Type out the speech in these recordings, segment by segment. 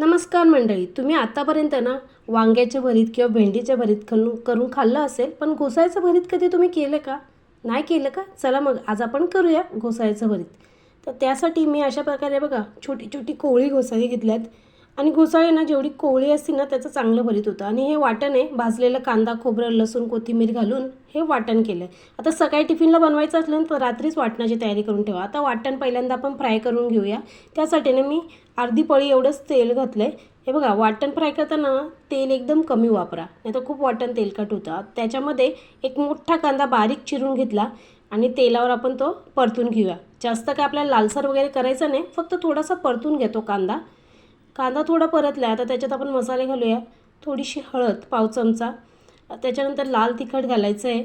नमस्कार मंडळी तुम्ही आतापर्यंत ना वांग्याचे भरीत किंवा भेंडीचे भरीत करून करून खाल्लं असेल पण घोसाळ्याचं भरीत कधी तुम्ही केलं का? नाही केलं का? चला मग आज आपण करूया घोसाळ्याचं भरीत. तर त्यासाठी मी अशा प्रकारे बघा छोटी छोटी कोवळी घोसाळी घेतल्यात. आणि घोसाळी ना जेवढी कोवळी असते ना त्याचं चांगलं भरीत होतं. आणि हे वाटण आहे भाजलेलं कांदा खोबरं लसूण कोथिंबीर घालून हे वाटण केलं. आहे आता सकाळी टिफिनला बनवायचं असलं तर रात्रीच वाटणाची तयारी करून ठेवा. आता वाटण पहिल्यांदा आपण फ्राय करून घेऊया. त्यासाठी ना मी अर्धी पळी एवढंच तेल घातलं आहे हे बघा वाटण फ्राय करताना तेल एकदम कमी वापरा. नाही तर खूप वाटण तेलकट होतं. त्याच्यामध्ये एक मोठा कांदा बारीक चिरून घेतला आणि तेलावर आपण तो परतून घेऊया. जास्त काय आपल्याला लालसर वगैरे करायचं नाही फक्त थोडासा परतून घेतो कांदा. कांदा थोडा परतला आता त्याच्यात आपण मसाले घालूया. थोडीशी हळद पाव चमचा. त्याच्यानंतर लाल तिखट घालायचं आहे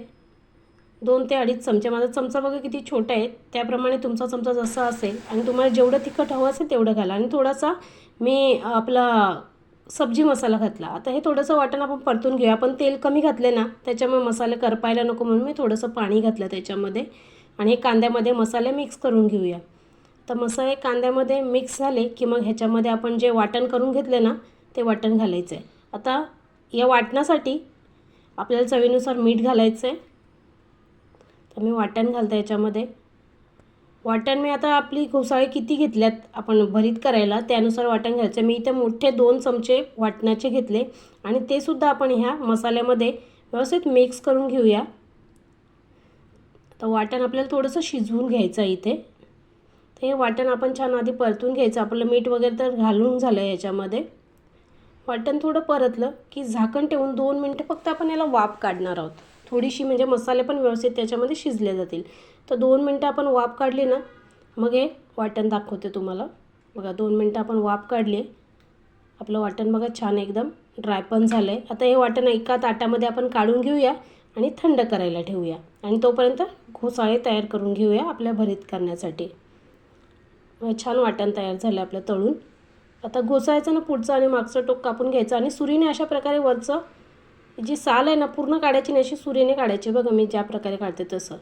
दोन ते अडीच चमचे. माझा चमचा बघा किती छोटा आहे. त्याप्रमाणे तुमचा चमचा जसा असेल आणि तुम्हाला जेवढं तिखट हवं असेल तेवढं घाला. आणि थोडासा मी आपला सब्जी मसाला घातला. आता हे थोडंसं वाटण आपण परतून घेऊया. आपण तेल कमी घातले ना त्याच्यामुळे मसाले करपायला नको म्हणून मी थोडंसं पाणी घातलं त्याच्यामध्ये. आणि हे कांद्यामध्ये मसाले मिक्स करून घेऊया. तर मसाले कांद्यामध्ये मिक्स झाले की मग ह्याच्यामध्ये आपण जे वाटण करून घेतले ना ते वाटण घालायचं आहे आता या वाटणासाठी आपल्याला चवीनुसार मीठ घालायचं आहे तर मी वाटण घालते याच्यामध्ये. वाटण मी आता आपली घोसाळी किती घेतल्यात आपण भरीत करायला त्यानुसार वाटण घ्यायचं मी इथे मोठे दोन चमचे वाटणाचे घेतले आणि ते सुद्धा आपण ह्या मसाल्यामध्ये व्यवस्थित मिक्स करून घेऊया. तर वाटण आपल्याला थोडंसं शिजवून घ्यायचं आहे इथे. ते वाटण आपण छान आधी परतून घ्यायचं. आपलं मीठ वगैरे तर घालून झालं आहे याच्यामध्ये. वाटण थोडं परतलं की झाकण ठेवून दोन मिनटं फक्त आपण याला वाफ काढणार आहोत. थोडीशी म्हणजे मसाले पण व्यवस्थित त्याच्यामध्ये शिजले जातील. तर दोन मिनटं आपण वाफ काढली ना मग हे वाटण दाखवते तुम्हाला. बघा दोन मिनटं आपण वाफ काढली. आपलं वाटण बघा छान एकदम ड्राय पण झालं आहे आता हे वाटण एका ताटामध्ये आपण काढून घेऊया आणि थंड करायला ठेवूया. आणि तोपर्यंत घोसाळे तयार करून घेऊया आपल्या भरीत करण्यासाठी. छान वाटण तयार झालं आपलं तळून. आता घोसायचं ना पुढचं आणि मागचं टोक कापून घ्यायचं आणि सुरीने अशा प्रकारे वरचं जी साल आहे ना पूर्ण काढायची नाही अशी सुरीने काढायची. बघा मी ज्या प्रकारे काढते तसं.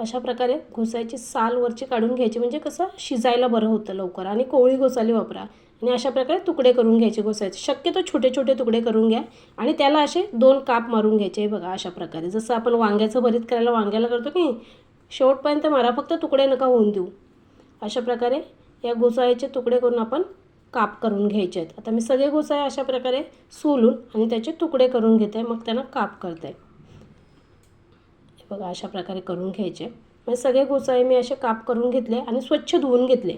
अशा प्रकारे घोसायची साल वरची काढून घ्यायची. म्हणजे कसं शिजायला बरं होतं लवकर. आणि कोवळी घोसाली वापरा. आणि अशा प्रकारे तुकडे करून घ्यायचे घोसायचे. शक्यतो छोटे छोटे तुकडे करून घ्या. आणि त्याला असे दोन काप मारून घ्यायचे बघा अशा प्रकारे. जसं आपण वांग्याचं भरीत करायला वांग्याला करतो की शेवटपर्यंत मारा. फक्त तुकडे नका होऊन देऊ. अशा प्रकारे या घोसाळ्याचे तुकडे करून आपण काप करून घ्यायचे आहेत. आता मी सगळे घोसाळे अशा प्रकारे सोलून आणि त्याचे तुकडे करून घेते मग त्यांना काप करते. बघा अशा प्रकारे करून घ्यायचे. म्हणजे सगळे घोसाळे मी असे काप करून घेतले आणि स्वच्छ धुवून घेतले.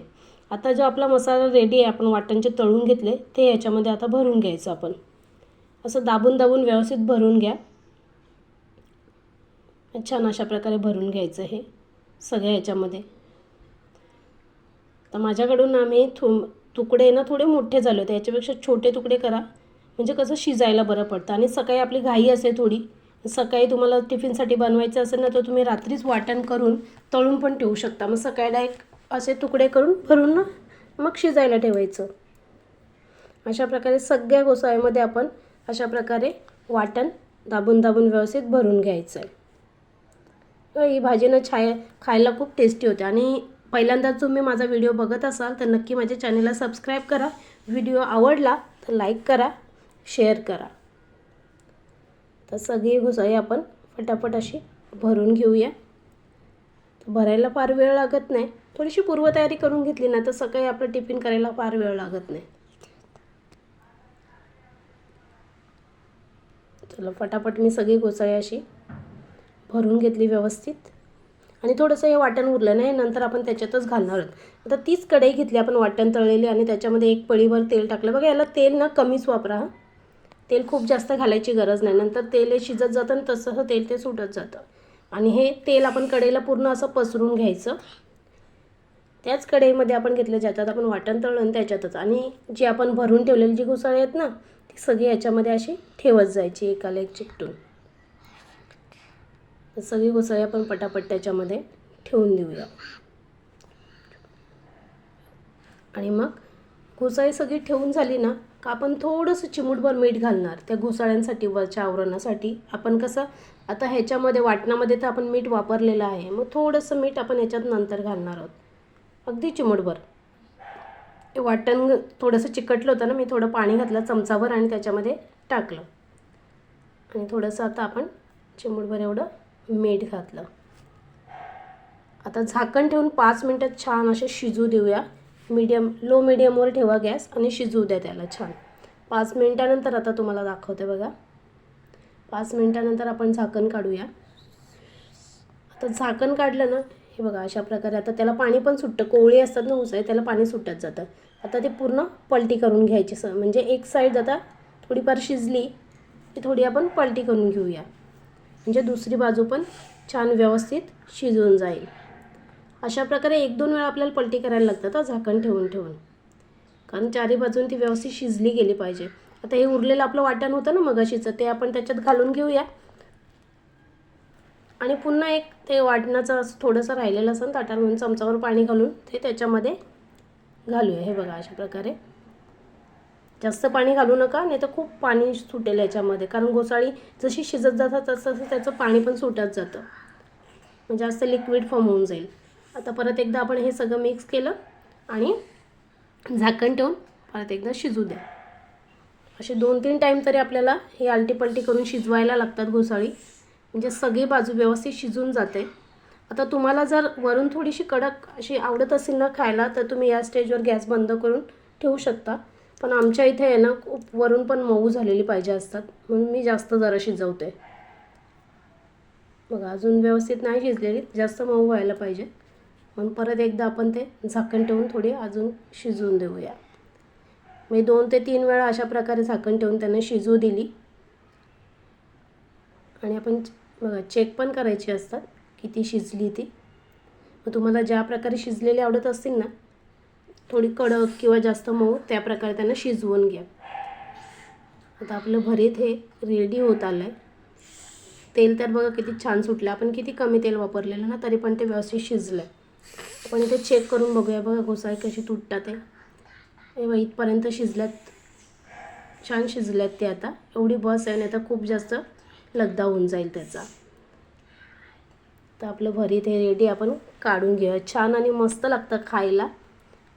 आता जो आपला मसाला रेडी आहे आपण वाटणचे तळून घेतले ते याच्यामध्ये आता भरून घ्यायचं आपण. असं दाबून दाबून व्यवस्थित भरून घ्या. छान अशा प्रकारे भरून घ्यायचं हे सगळ्या याच्यामध्ये. तर माझ्याकडून आम्ही थूम तुकडे ना थोडे मोठे झाले होते. याच्यापेक्षा छोटे तुकडे करा. म्हणजे कसं शिजायला बरं पडतं. आणि सकाळी आपली घाई असेल थोडी सकाळी तुम्हाला टिफिनसाठी बनवायचं असेल ना तर तुम्ही रात्रीच वाटण करून तळून पण ठेवू शकता. मग सकाळी डायरेक्ट असे तुकडे करून भरून ना मग शिजायला ठेवायचं. अशा प्रकारे सगळ्या गोसाळ्यामध्ये आपण अशा प्रकारे वाटण दाबून दाबून व्यवस्थित भरून घ्यायचं आहे ही भाजी ना छाय खायला खूप टेस्टी होते. आणि पहिल्यांदाच तुम्ही माझा व्हिडिओ बघत असाल तर नक्की माझ्या चॅनलला सबस्क्राईब करा. व्हिडिओ आवडला तर लाईक करा शेअर करा. तर सगळी घुसाई आपण फटाफट अशी भरून घेऊया. भरायला फार वेळ लागत नाही. थोडीशी पूर्वतयारी करून घेतली ना तर सकाळी आपलं टिफिन करायला फार वेळ लागत नाही. चला फटाफट मी सगळी घोसाळी अशी भरून घेतली व्यवस्थित. आणि थोडंसं हे वाटण उरलं नाही नंतर आपण त्याच्यातच घालणार आहोत. आता तीच कढई घेतली आपण वाटण तळलेली आणि त्याच्यामध्ये एक पळीभर तेल टाकलं. बघा याला तेल ना कमीच वापरा तेल खूप जास्त घालायची गरज नाही. नंतर तेल हे शिजत जातं आणि तसं तेल ते सुटत जातं. आणि हे तेल आपण कढईला पूर्ण असं पसरून घ्यायचं. त्याच कढईमध्ये आपण घेतलं ज्याच्यात आपण वाटण तळलं त्याच्यातच. आणि जी आपण भरून ठेवलेली जी घुसाळी आहेत ना ती सगळी याच्यामध्ये अशी ठेवत जायची एकाला एक चिकटून. सगळी घुसाळी आपण पटापट त्याच्यामध्ये ठेवून देऊया. आणि मग घुसाळी सगळी ठेवून झाली ना का आपण थोडंसं चिमूटभर मीठ घालणार. त्या घुसाळ्यांसाठी वरच्या आवरणासाठी. आपण कसं आता ह्याच्यामध्ये वाटणामध्ये तर आपण मीठ वापरलेलं आहे. मग थोडंसं मीठ आपण ह्याच्यात नंतर घालणार आहोत. अगदी चिमूटभर. ते वाटण थोडंसं चिकटलं होतं ना मी थोडं पाणी घातलं चमचाभर आणि त्याच्यामध्ये टाकलं. आणि थोडंसं आता आपण चिमूटभर एवढं मीठ घातलं. आता झाकण ठेवून पाच मिनटं छान असे शिजू देऊया. मीडियम लो मिडियमवर ठेवा गॅस आणि शिजू द्या त्याला छान. पाच मिनटानंतर आता तुम्हाला दाखवते बघा. पाच मिनटानंतर आपण झाकण काढूया. आता झाकण काढलं ना हे बघा अशा प्रकारे आता त्याला पाणी पण सुटतं. कोवळी असतात ना उसळे त्याला पाणी सुटत जातं. आता ते पूर्ण पलटी करून घ्यायची स म्हणजे एक साईड आता थोडीफार शिजली ती थोडी आपण पलटी करून घेऊया. म्हणजे दुसरी बाजू पण छान व्यवस्थित शिजून जाईल. अशा प्रकारे एक दोन वेळा आपल्याला पलटी करायला लागतात झाकण ठेवून ठेवून. कारण चारी बाजून ती व्यवस्थित शिजली गेली पाहिजे. आता हे उरलेलं आपलं वाटण होतं ना मगाशीचं ते आपण त्याच्यात घालून घेऊया. आणि पुन्हा एक ते वाटणाचं असं थोडंसं राहिलेलं असं ताटात म्हणून चमचावर पाणी घालून ते त्याच्यामध्ये घालूया. हे बघा अशा प्रकारे. जास्त पाणी घालू नका नाही तर खूप पाणी सुटेल याच्यामध्ये. कारण घोसाळी जशी शिजत जातात तसं तसं त्याचं पाणी पण सुटत जातं. म्हणजे असं लिक्विड फॉर्म होऊन जाईल. आता परत एकदा आपण हे सगळं मिक्स केलं आणि झाकण ठेवून परत एकदा शिजू द्या. असे दोन तीन टाईम तरी आपल्याला हे आलटीपलटी करून शिजवायला लागतात घोसाळी. म्हणजे सगळी बाजू व्यवस्थित शिजून जाते. आता तुम्हाला जर वरून थोडीशी कडक अशी आवडत असेल ना खायला तर तुम्ही या स्टेजवर गॅस बंद करून ठेवू शकता. पण आमच्या इथे आहे ना खूप वरून पण मऊ झालेली पाहिजे असतात. म्हणून मी जास्त जरा शिजवते. बघा अजून व्यवस्थित नाही शिजलेली जास्त मऊ व्हायला पाहिजे. म्हणून परत एकदा आपण ते झाकण ठेवून थोडी अजून शिजवून देऊया. मी दोन ते तीन वेळा अशा प्रकारे झाकण ठेवून त्यांना शिजू दिली. आणि आपण बघा चेक पण करायची असतात किती शिजली ती. मग तुम्हाला ज्या प्रकारे शिजलेली आवडत असतील ना थोडी कडक किंवा जास्त मऊ त्या प्रकारे त्यांना शिजवून घ्या. आता आपलं भरीत हे रेडी होत आलं आहे तेल तर बघा किती छान सुटलं. आपण किती कमी तेल वापरलेलं ना तरी पण ते व्यवस्थित शिजलं आहे आपण इथे चेक करून बघूया बघा घोसाळी कशी तुटतात ते हे बघा इथपर्यंत शिजल्यात. छान शिजल्यात ते आता. एवढी बस आहे नाही तर खूप जास्त लगदा होऊन जाईल त्याचा. तर आपलं भरीत हे रेडी आपण काढून घेऊया. छान आणि मस्त लागतं खायला.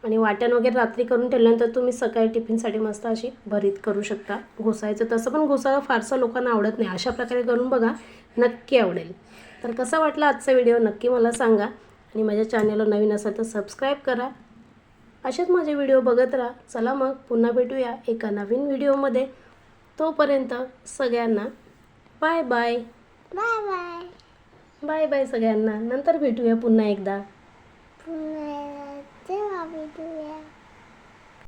आणि वाटण वगैरे रात्री करून ठेवल्यानंतर तुम्ही सकाळी टिफिनसाठी मस्त अशी भरीत करू शकता. घोसायचं तसं पण घोसाळं फारसं लोकांना आवडत नाही. अशा प्रकारे करून बघा नक्की आवडेल. तर कसा वाटला आजचा व्हिडिओ नक्की मला सांगा. आणि माझ्या चॅनलला नवीन असाल तर सबस्क्राईब करा. असेच माझे व्हिडिओ बघत राहा. चला मग पुन्हा भेटूया एका नवीन व्हिडिओमध्ये. तोपर्यंत सगळ्यांना bye bye. Bye bye. Bye bye सगळ्यांना. नंतर भेटूया पुन्हा एकदा. पुन्हा तेव्हा भेटूया